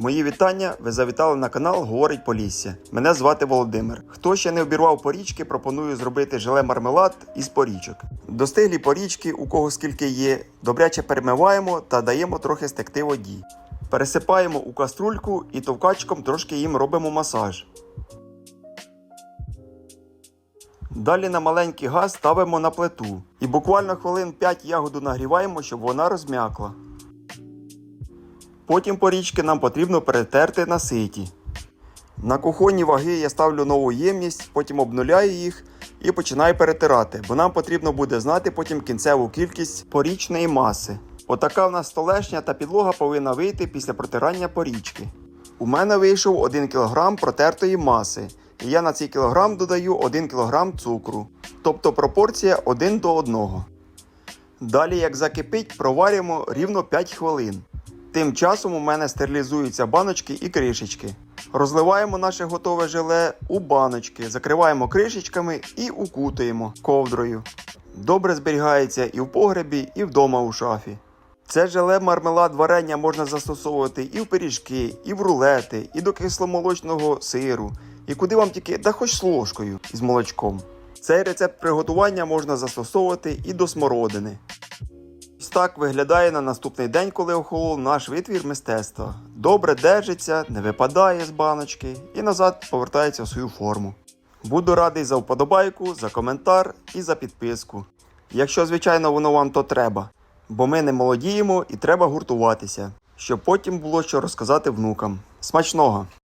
Мої вітання. Ви завітали на канал Говорить Полісся. Мене звати Володимир. Хто ще не обірвав порічки, пропоную зробити желе мармелад із порічок. Достиглі порічки, у кого скільки є, добряче перемиваємо та даємо трохи стекти воді. Пересипаємо у каструльку і товкачком трошки їм робимо масаж. Далі на маленький газ ставимо на плиту і буквально хвилин 5 ягоду нагріваємо, щоб вона розм'якла. Потім порічки нам потрібно перетерти на ситі. На кухонні ваги я ставлю нову ємність, потім обнуляю їх і починаю перетирати, бо нам потрібно буде знати потім кінцеву кількість порічної маси. Отака в нас столешня та підлога повинна вийти після протирання порічки. У мене вийшов 1 кг протертої маси, і я на цей кілограм додаю 1 кг цукру, тобто пропорція 1 до 1. Далі, як закипить, проварюємо рівно 5 хвилин. Тим часом у мене стерилізуються баночки і кришечки. Розливаємо наше готове желе у баночки, закриваємо кришечками і укутуємо ковдрою. Добре зберігається і в погребі, і вдома у шафі. Це желе мармелад варення можна застосовувати і в пиріжки, і в рулети, і до кисломолочного сиру, і куди вам тільки, да хоч з ложкою із молочком. Цей рецепт приготування можна застосовувати і до смородини. Так виглядає на наступний день, коли охолов наш витвір мистецтва. Добре держиться, не випадає з баночки і назад повертається в свою форму. Буду радий за вподобайку, за коментар і за підписку. Якщо, звичайно, воно вам то треба. Бо ми не молодіємо і треба гуртуватися, щоб потім було що розказати внукам. Смачного!